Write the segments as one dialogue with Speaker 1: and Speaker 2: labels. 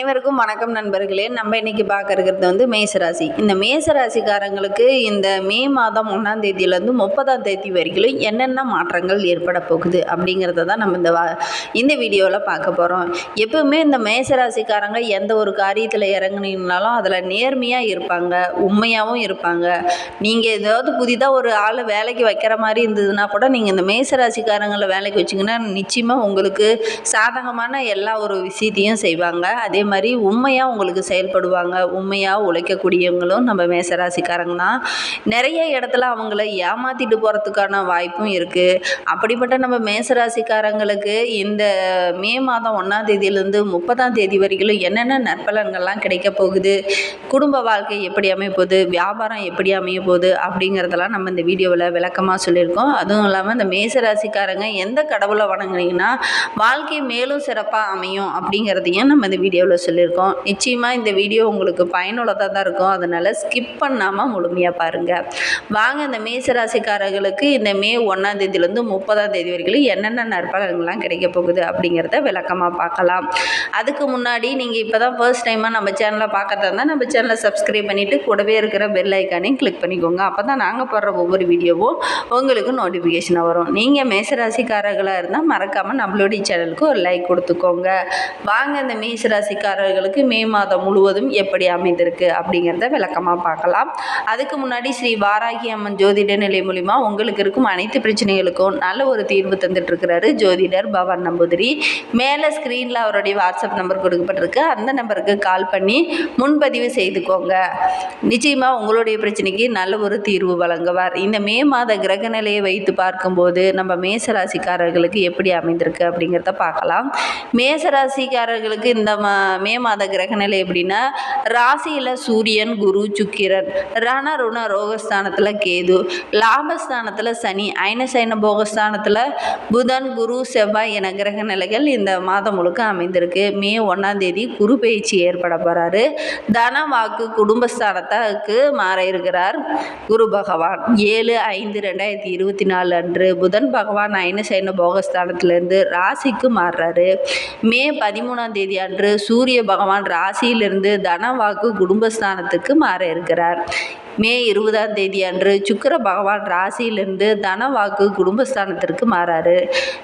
Speaker 1: அனைவருக்கும் வணக்கம் நண்பர்களே. நம்ம இன்னைக்கு பார்க்க இருக்கிறது வந்து மேசராசி. இந்த மேசராசிக்காரங்களுக்கு இந்த மே மாதம் ஒன்றாம் தேதியிலேருந்து முப்பதாம் தேதி வரைக்கும் என்னென்ன மாற்றங்கள் ஏற்பட போகுது அப்படிங்கிறத தான் நம்ம இந்த வா இந்த வீடியோவில் பார்க்க போகிறோம் எப்பவுமே இந்த மேசராசிக்காரங்க எந்த ஒரு காரியத்தில் இறங்குனீங்கனாலும் அதில் நேர்மையாக இருப்பாங்க உண்மையாகவும் இருப்பாங்க. நீங்கள் ஏதாவது புதிதாக ஒரு ஆளை வேலைக்கு வைக்கிற மாதிரி இருந்ததுன்னா கூட நீங்கள் இந்த மேசராசிக்காரங்களை வேலைக்கு வச்சிங்கன்னா நிச்சயமாக உங்களுக்கு சாதகமான எல்லா ஒரு விஷயத்தையும் செய்வாங்க. அதே மாதிரி உண்மையாக உங்களுக்கு செயல்படுவாங்க உண்மையாக உழைக்கக்கூடியவங்களும் நம்ம மேசராசிக்காரங்க தான் நிறைய இடத்துல அவங்கள ஏமாற்றிட்டு போகிறதுக்கான வாய்ப்பும் இருக்குது அப்படிப்பட்ட நம்ம மேசராசிக்காரங்களுக்கு இந்த மே மாதம் ஒன்றாம் தேதியிலேருந்து முப்பதாம் தேதி வரைக்கும் என்னென்ன நற்பலன்கள்லாம் கிடைக்க போகுது குடும்ப வாழ்க்கை எப்படி அமைய போகுது வியாபாரம் எப்படி அமைய போகுது அப்படிங்கிறதெல்லாம் நம்ம இந்த வீடியோவில் விளக்கமாக சொல்லியிருக்கோம். அதுவும் இல்லாமல் இந்த மேசராசிக்காரங்க எந்த கடவுளை வணங்குனீங்கன்னா வாழ்க்கை மேலும் சிறப்பாக அமையும் அப்படிங்கிறதையும் நம்ம இந்த வீடியோவில் சொல்லியிருக்கோம். நிச்சயமாக இந்த வீடியோ உங்களுக்கு பயனுள்ளதாக தான் இருக்கும். அதனால் ஸ்கிப் பண்ணாமல் முழுமையாக பாருங்கள் வாங்க இந்த மேசராசிக்காரர்களுக்கு இந்த மே ஒன்றாம் தேதியிலேருந்து முப்பதாம் தேதி வரைக்கும் என்னென்ன நற்பலன்கள்லாம் கிடைக்க போகுது அப்படிங்கிறத விளக்கமாக பார்க்கலாம். அதுக்கு முன்னாடி நீங்கள் இப்போ தான் ஃபர்ஸ்ட் டைமாக நம்ம சேனலை பார்க்கறதா இருந்தால் நம்ம சேனலை சப்ஸ்கிரைப் பண்ணிவிட்டு கூடவே இருக்கிற பெல் ஐக்கானையும் கிளிக் பண்ணிக்கோங்க. அப்போ தான் நாங்கள் போடுற ஒவ்வொரு வீடியோவும் உங்களுக்கு நோட்டிஃபிகேஷனாக வரும். நீங்கள் மேசராசிக்காரர்களாக இருந்தால் மறக்காமல் நம்மளுடைய சேனலுக்கு ஒரு லைக் கொடுத்துக்கோங்க. வாங்க இந்த மேசராசிக்காரர்களுக்கு மே மாதம் முழுவதும் எப்படி அமைந்திருக்கு அப்படிங்கிறத விளக்கமாக பார்க்கலாம். அதுக்கு முன்னாடி ஸ்ரீ வாராகி அம்மன் ஜோதிட நிலை மூலிமா உங்களுக்கு இருக்கும் அனைத்து பிரச்சனைகளுக்கும் நல்ல ஒரு தீர்வு தந்துட்டு இருக்கிறாரு ஜோதிடர் பவன் நம்பூதிரி. மேலே ஸ்க்ரீனில் அவருடைய வாட்ஸ்அப் நம்பர் கொடுக்கப்பட்டிருக்கு. அந்த நம்பருக்கு கால் பண்ணி முன்பதிவு செய்துக்கோங்க. நிச்சயமாக உங்களுடைய பிரச்சனைக்கு நல்ல ஒரு தீர்வு வழங்குவார். இந்த மே மாத கிரக நிலையை வைத்து பார்க்கும்போது நம்ம மேசராசிக்காரர்களுக்கு எப்படி அமைந்திருக்கு அப்படிங்கிறத பார்க்கலாம். மேசராசிக்காரர்களுக்கு இந்த மா மே மாத கிரக நிலை எப்படின்னா ராசியில் சூரியன் குரு சுக்கிரன் ரண ருண ரோகஸ்தானத்தில் கேது லாபஸ்தானத்தில் சனி ஐனசைன போகஸ்தானத்தில் புதன் குரு செவ்வாய் என கிரக நிலைகள் இந்த மாதம் முழுக்க அமைந்திருக்கு. மே ஒன்றாம் தேதி குரு பயிற்சி ஏற்பட போகிறாரு தன வாக்கு குடும்பஸ்தானத்துக்கு மாற இருக்கிறார் குரு பகவான். ஏழு ஐந்து ரெண்டாயிரத்தி இருபத்தி நாலு அன்று புதன் பகவான் ஐனசைன போகஸ்தானத்திலிருந்து ராசிக்கு மாறுறாரு. மே பதிமூணாம் தேதி அன்று சூரிய சூரிய பகவான் ராசியிலிருந்து தன வாக்கு குடும்பஸ்தானத்துக்கு மாற இருக்கிறார். மே இருபதாம் தேதி அன்று சுக்கர பகவான் ராசியிலிருந்து தன வாக்கு குடும்பஸ்தானத்திற்கு மாறாரு.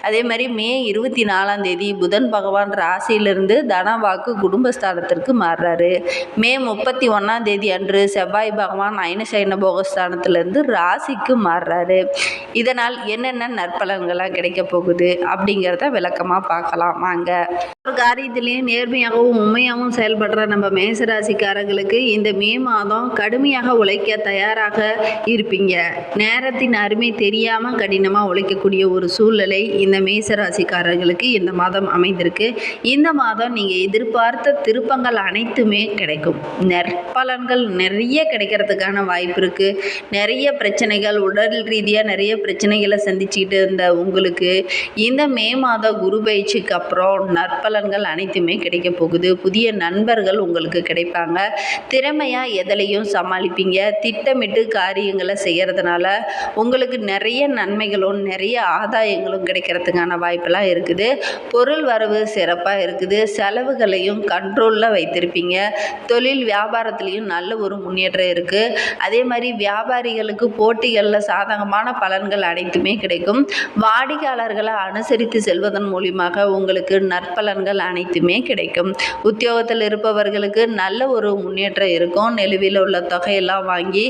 Speaker 1: அதே மாதிரி மே இருபத்தி நாலாம் தேதி புதன் பகவான் ராசியிலிருந்து தனவாக்கு குடும்பஸ்தானத்திற்கு மாறுறாரு. மே முப்பத்தி ஒன்றாம் தேதி அன்று செவ்வாய் பகவான் ஐனசைன போகஸ்தானத்திலிருந்து ராசிக்கு மாறுறாரு. இதனால் என்னென்ன நற்பலன்கள்லாம் கிடைக்க போகுது அப்படிங்கிறத விளக்கமாக பார்க்கலாம். வாங்க. ஒரு காரியத்திலையும் நேர்மையாகவும் உண்மையாகவும் செயல்படுற நம்ம மேசராசிக்காரங்களுக்கு இந்த மே மாதம் கடுமையாக உழைக்க தயாராக இருப்பீங்க. நேரத்தின் அருமை தெரியாமல் கடினமாக உழைக்கக்கூடிய ஒரு சூழ்நிலை இந்த மேசராசிக்காரர்களுக்கு இந்த மாதம் அமைந்திருக்கு. இந்த மாதம் நீங்கள் எதிர்பார்த்த திருப்பங்கள் அனைத்துமே கிடைக்கும். நற்பலன்கள் நிறைய கிடைக்கிறதுக்கான வாய்ப்பு இருக்குது நிறைய பிரச்சனைகள் உடல் ரீதியாக நிறைய பிரச்சனைகளை சந்திச்சுக்கிட்டு இருந்த உங்களுக்கு இந்த மே மாத குரு பயிற்சிக்கு அப்புறம் நற்பலன்கள் அனைத்துமே கிடைக்க போகுது. புதிய நண்பர்கள் உங்களுக்கு கிடைப்பாங்க. திறமையாக எதிலையும் சமாளிப்பீங்க. திட்டமிட்டு காரியங்களை செய்கிறதுனால உங்களுக்கு நிறைய நன்மைகளும் நிறைய ஆதாயங்களும் கிடைக்கிறதுக்கான வாய்ப்பெல்லாம் இருக்குது. பொருள் வரவு சிறப்பாக இருக்குது. செலவுகளையும் கண்ட்ரோலில் வைத்திருப்பீங்க. தொழில் வியாபாரத்துலேயும் நல்ல ஒரு முன்னேற்றம் இருக்குது அதே மாதிரி வியாபாரிகளுக்கு போட்டிகளில் சாதகமான பலன்கள் அனைத்துமே கிடைக்கும். வாடிக்கையாளர்களை அனுசரித்து செல்வதன் மூலியமாக உங்களுக்கு நற்பலன்கள் அனைத்துமே கிடைக்கும். உத்தியோகத்தில் இருப்பவர்களுக்கு நல்ல ஒரு முன்னேற்றம் இருக்கும். நிலுவையில் உள்ள தொகையெல்லாம் வாங்கி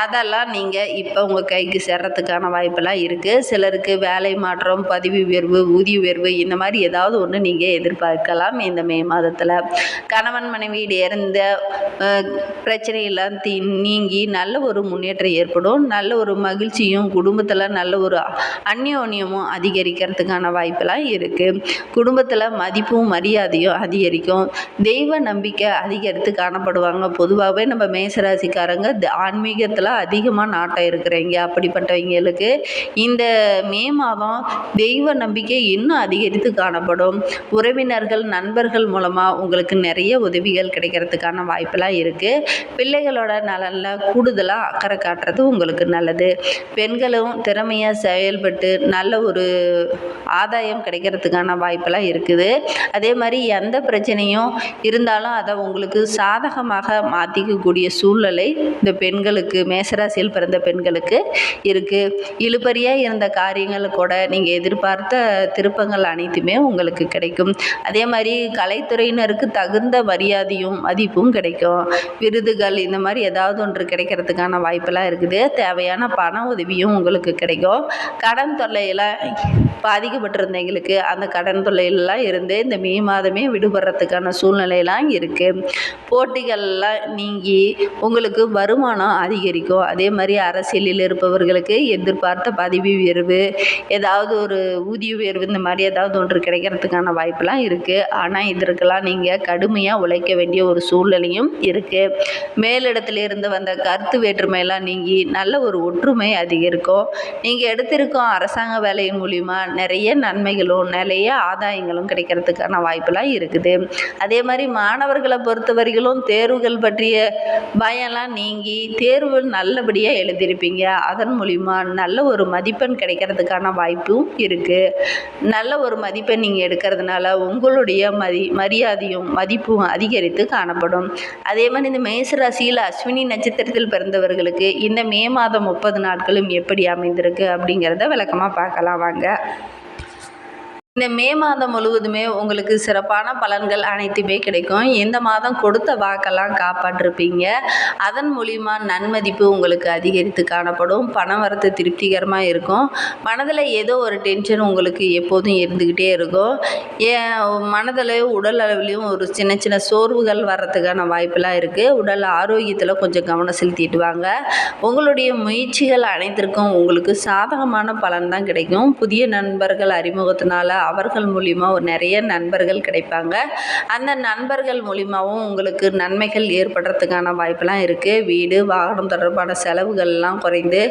Speaker 1: அதெல்லாம் நீங்கள் இப்போ உங்கள் கைக்கு சேர்றதுக்கான வாய்ப்பெல்லாம் இருக்குது சிலருக்கு வேலை மாற்றம் பதவி உயர்வு ஊதிய உயர்வு இந்த மாதிரி ஏதாவது ஒன்று நீங்கள் எதிர்பார்க்கலாம் இந்த மே மாதத்தில். கணவன் மனைவி இருந்த பிரச்சனையெல்லாம் தீ நீங்கி நல்ல ஒரு முன்னேற்றம் ஏற்படும். நல்ல ஒரு மகிழ்ச்சியும் குடும்பத்தில் நல்ல ஒரு அந்யோன்யமும் அதிகரிக்கிறதுக்கான வாய்ப்பெல்லாம் இருக்குது குடும்பத்தில் மதிப்பும் மரியாதையும் அதிகரிக்கும். தெய்வ நம்பிக்கை அதிகரித்து காணப்படுவாங்க. பொதுவாகவே நம்ம மேசராசிக்காரங்க த- ஆன்மீகத்தில் அதிகமாக நாட்டம் இருக்கிறவங்க அப்படிப்பட்டவங்களுக்கு இந்த மே மாதம் தெய்வ நம்பிக்கை இன்னும் அதிகரித்து காணப்படும். உறவினர்கள் நண்பர்கள் மூலமாக உங்களுக்கு நிறைய உதவிகள் கிடைக்கிறதுக்கான வாய்ப்பெல்லாம் இருக்குது பிள்ளைகளோட நலனில் கூடுதலாக அக்கறை காட்டுறது உங்களுக்கு நல்லது. பெண்களும் திறமையாக செயல்பட்டு நல்ல ஒரு ஆதாயம் கிடைக்கிறதுக்கான வாய்ப்பெல்லாம் இருக்குது. அதே மாதிரி எந்த பிரச்சனையும் இருந்தாலும் அதை உங்களுக்கு சாதகமாக மாற்றிக்கக்கூடிய சூழ்நிலை இந்த பெண்களுக்கு மேசராசியில் பிறந்த பெண்களுக்கு இருக்குது இழுபறியாக இருந்த காரியங்கள் கூட நீங்கள் எதிர்பார்த்த திருப்பங்கள் அனைத்துமே உங்களுக்கு கிடைக்கும். அதே மாதிரி கலைத்துறையினருக்கு தகுந்த மரியாதையும் மதிப்பும் கிடைக்கும். விருதுகள் இந்த மாதிரி ஏதாவது ஒன்று கிடைக்கிறதுக்கான வாய்ப்பெல்லாம் இருக்குது. தேவையான பண உதவியும் உங்களுக்கு கிடைக்கும். கடன் தொல்லையில் பாதிக்கப்பட்டிருந்தவங்களுக்கு அந்த கடன் தொல்லையிலலாம் இருந்து இந்த மே மாதமே விடுபடுறதுக்கான சூழ்நிலையெல்லாம் இருக்குது போட்டிகள்லாம் நீங்கி உங்களுக்கு வருமானம் அதிகரிக்கும். அதே மாதிரி அரசியலில் இருப்பவர்களுக்கு எதிர்பார்த்த பதவி உயர்வு ஏதாவது ஒரு ஊதிய உயர்வு இந்த மாதிரி ஏதாவது ஒன்று கிடைக்கிறதுக்கான வாய்ப்பெல்லாம் இருக்குது ஆனால் இதற்கெல்லாம் நீங்கள் கடுமையாக உழைக்க வேண்டிய ஒரு சூழ்நிலையும் இருக்குது மேலிடத்துலேருந்து வந்த கருத்து வேற்றுமையெல்லாம் நீங்கி நல்ல ஒரு ஒற்றுமை அதிகரிக்கும். நீங்கள் எடுத்திருக்கோம் அரசாங்க வேலையின் மூலிமா நிறைய நன்மைகளும் நிறைய ஆதாயங்களும் கிடைக்கிறதுக்கான வாய்ப்பெல்லாம் இருக்குது. அதே மாதிரி மாணவர்களை பொறுத்தவரைகளும் தேர்வுகள் பற்றிய பயம்லாம் நீங்கி தேர்வு நல்லபடியாக எழுதியிருப்பீங்க. அதன் மூலிமா நல்ல ஒரு மதிப்பெண் கிடைக்கிறதுக்கான வாய்ப்பும் இருக்குது நல்ல ஒரு மதிப்பெண் நீங்கள் எடுக்கிறதுனால உங்களுடைய மதி மரியாதையும் மதிப்பும் அதிகரித்து காணப்படும். அதே மாதிரி இந்த மேசராசியில் அஸ்வினி நட்சத்திரத்தில் பிறந்தவர்களுக்கு இந்த மே மாதம் முப்பது நாட்களும் எப்படி அமைந்திருக்கு அப்படிங்கிறத விளக்கமாக பார்க்கலாம். வாங்க. இந்த மே மாதம் முழுவதுமே உங்களுக்கு சிறப்பான பலன்கள் அனைத்துமே கிடைக்கும். இந்த மாதம் கொடுத்த வாக்கெல்லாம் காப்பாற்றிருப்பீங்க. அதன் மூலிமா நன்மதிப்பு உங்களுக்கு அதிகரித்து காணப்படும். பண வரத்து திருப்திகரமாக இருக்கும். மனதில் ஏதோ ஒரு டென்ஷன் உங்களுக்கு எப்போதும் இருந்துக்கிட்டே இருக்கும். ஏன் மனதில் உடல் அளவுலேயும் ஒரு சின்ன சின்ன சோர்வுகள் வர்றதுக்கான வாய்ப்பெல்லாம் இருக்குது உடல் ஆரோக்கியத்தில் கொஞ்சம் கவனம் செலுத்திட்டு வாங்க. உங்களுடைய முயற்சிகள் அனைத்திற்கும் உங்களுக்கு சாதகமான பலன் தான் கிடைக்கும். புதிய நண்பர்கள் அறிமுகத்தினால அவர்கள் மூலிமா ஒரு நிறைய நண்பர்கள் கிடைப்பாங்க. அந்த நண்பர்கள் மூலிமாவும் உங்களுக்கு நன்மைகள் ஏற்படுறதுக்கான வாய்ப்பெல்லாம் இருக்குது வீடு வாகனம் தொடர்பான செலவுகள்லாம் குறைந்து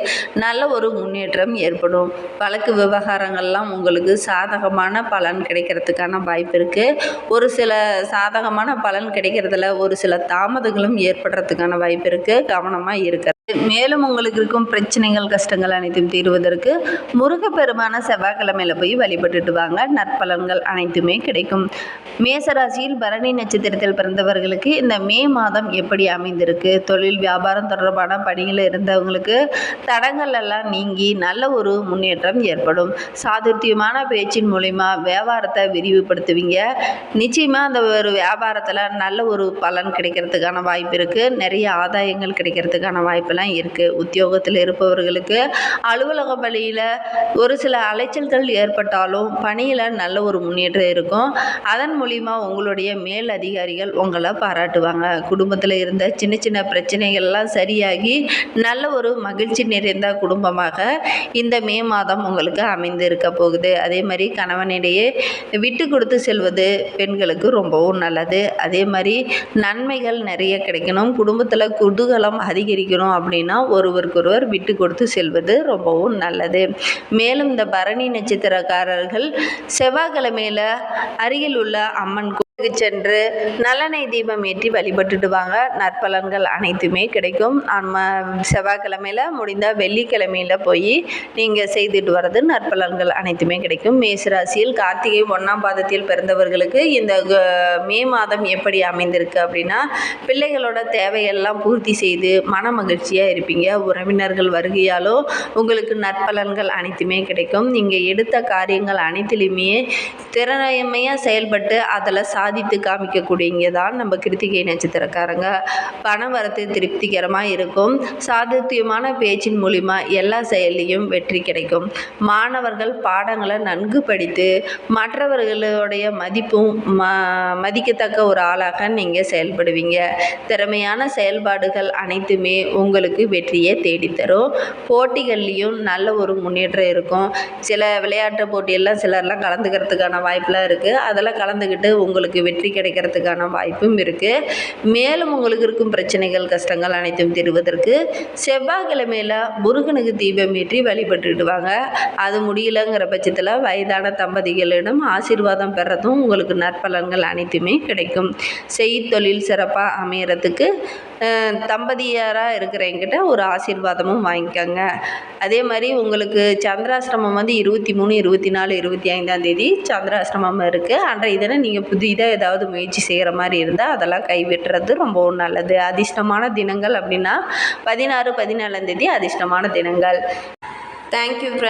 Speaker 1: நல்ல ஒரு முன்னேற்றம் ஏற்படும். வழக்கு விவகாரங்கள்லாம் உங்களுக்கு சாதகமான பலன் கிடைக்கிறதுக்கான வாய்ப்பு இருக்குது ஒரு சில சாதகமான பலன் கிடைக்கிறதுல ஒரு சில தாமதங்களும் ஏற்படுறதுக்கான வாய்ப்பு இருக்குது கவனமாக இருக்க மேலும் உங்களுக்கு இருக்கும் பிரச்சனைகள் கஷ்டங்கள் அனைத்தும் தீர்வதற்கு முருகப்பெருமான செவ்வாய்க்கிழமையில போய் வழிபட்டுட்டு வாங்க. நற்பலன்கள் அனைத்துமே கிடைக்கும். மேசராசியில் பரணி நட்சத்திரத்தில் பிறந்தவர்களுக்கு இந்த மே மாதம் எப்படி அமைந்திருக்கு? தொழில் வியாபாரம் தொடர்பான பணியில் இருந்தவங்களுக்கு தடங்கள் எல்லாம் நீங்கி நல்ல ஒரு முன்னேற்றம் ஏற்படும். சாதுர்த்தியமான பேச்சின் மூலிமா வியாபாரத்தை விரிவுபடுத்துவீங்க. நிச்சயமாக அந்த ஒரு வியாபாரத்தில் நல்ல ஒரு பலன் கிடைக்கிறதுக்கான வாய்ப்பு இருக்குது நிறைய ஆதாயங்கள் கிடைக்கிறதுக்கான வாய்ப்பு வாய்ப்பெல்லாம் இருக்குது உத்தியோகத்தில் இருப்பவர்களுக்கு அலுவலக வழியில் ஒரு சில அலைச்சல்கள் ஏற்பட்டாலும் பணியில் நல்ல ஒரு முன்னேற்றம் இருக்கும். அதன் மூலிமா உங்களுடைய மேல் அதிகாரிகள் உங்களை பாராட்டுவாங்க. குடும்பத்தில் இருந்த சின்ன சின்ன பிரச்சனைகள்லாம் சரியாகி நல்ல ஒரு மகிழ்ச்சி நிறைந்த குடும்பமாக இந்த மே மாதம் உங்களுக்கு அமைந்து இருக்க போகுது. அதே மாதிரி கணவனிடையே விட்டு கொடுத்து செல்வது பெண்களுக்கு ரொம்பவும் நல்லது. அதே மாதிரி நன்மைகள் நிறைய கிடைக்கணும். குடும்பத்தில் குதூகலம் அதிகரிக்கணும் அப்படி ஒருவருக்கொருவர் விட்டு கொடுத்து செல்வது ரொம்பவும் நல்லது. மேலும் இந்த பரணி நட்சத்திரக்காரர்கள் செவ்வாய்க்கிழமையில் அருகில் உள்ள அம்மன் சென்று நலனை தீபம் ஏற்றி வழிபட்டுட்டு வாங்க நற்பலன்கள் அனைத்துமே கிடைக்கும். நம்ம செவ்வாய்க்கிழமையில் முடிந்தால் வெள்ளிக்கிழமையில் போய் நீங்கள் செய்துட்டு வர்றது நற்பலன்கள் அனைத்துமே கிடைக்கும். மேசராசியில் கார்த்திகை ஒன்றாம் பாதத்தில் பிறந்தவர்களுக்கு இந்த மே மாதம் எப்படி அமைந்திருக்கு அப்படின்னா பிள்ளைகளோட தேவையெல்லாம் பூர்த்தி செய்து மன மகிழ்ச்சியாக இருப்பீங்க. உறவினர்கள் வருகையாலோ உங்களுக்கு நற்பலன்கள் அனைத்துமே கிடைக்கும். நீங்கள் எடுத்த காரியங்கள் அனைத்திலுமே திறமையாக செயல்பட்டு அதில் சாதித்து காமிக்கக்கூடியவங்க தான் நம்ம கிருத்திகை நட்சத்திரக்காரங்க. பண வரத்து திருப்திகரமாக இருக்கும். சாதுத்தியமான பேச்சின் மூலிமா எல்லா செயலையும் வெற்றி கிடைக்கும். மாணவர்கள் பாடங்களை நன்கு படித்து மற்றவர்களுடைய மதிப்பும் ம மதிக்கத்தக்க ஒரு ஆளாக நீங்கள் செயல்படுவீங்க. திறமையான செயல்பாடுகள் அனைத்துமே உங்களுக்கு வெற்றியை தேடித்தரும். போட்டிகள்லேயும் நல்ல ஒரு முன்னேற்றம் இருக்கும். சில விளையாட்டு போட்டியெல்லாம் சிலர்லாம் கலந்துக்கிறதுக்கான வாய்ப்பெலாம் இருக்குது அதெல்லாம் கலந்துக்கிட்டு உங்களுக்கு உங்களுக்கு வெற்றி கிடைக்கிறதுக்கான வாய்ப்பும் இருக்குது மேலும் உங்களுக்கு இருக்கும் பிரச்சனைகள் கஷ்டங்கள் அனைத்தும் தீர்வதற்கு செவ்வாய்க்கிழமையில் முருகனுக்கு தீபம் ஏற்றி வழிபட்டுடுவாங்க அது முடியலங்கிற பட்சத்தில் வயதான தம்பதிகளிடம் ஆசீர்வாதம் பெறதும் உங்களுக்கு நற்பலன்கள் அனைத்துமே கிடைக்கும். செய்தொழில் சிறப்பாக அமையறதுக்கு தம்பதியாராக இருக்கிற இருக்கிறவங்கிட்ட ஒரு ஆசீர்வாதமும் வாங்கிக்கோங்க. அதே மாதிரி உங்களுக்கு சந்திராசிரமம் வந்து இருபத்தி மூணு இருபத்தி நாலு இருபத்தி ஐந்தாம் தேதி சந்திராசிரமம் இருக்குது அன்றைய தினம் நீங்கள் புதிதாக ஏதாவது முயற்சி செய்கிற மாதிரி இருந்தால் அதெல்லாம் கைவிட்டுறது ரொம்பவும் நல்லது. அதிர்ஷ்டமான தினங்கள் அப்படின்னா பதினாறு பதினேழாம் தேதி அதிர்ஷ்டமான தினங்கள். Thank you friend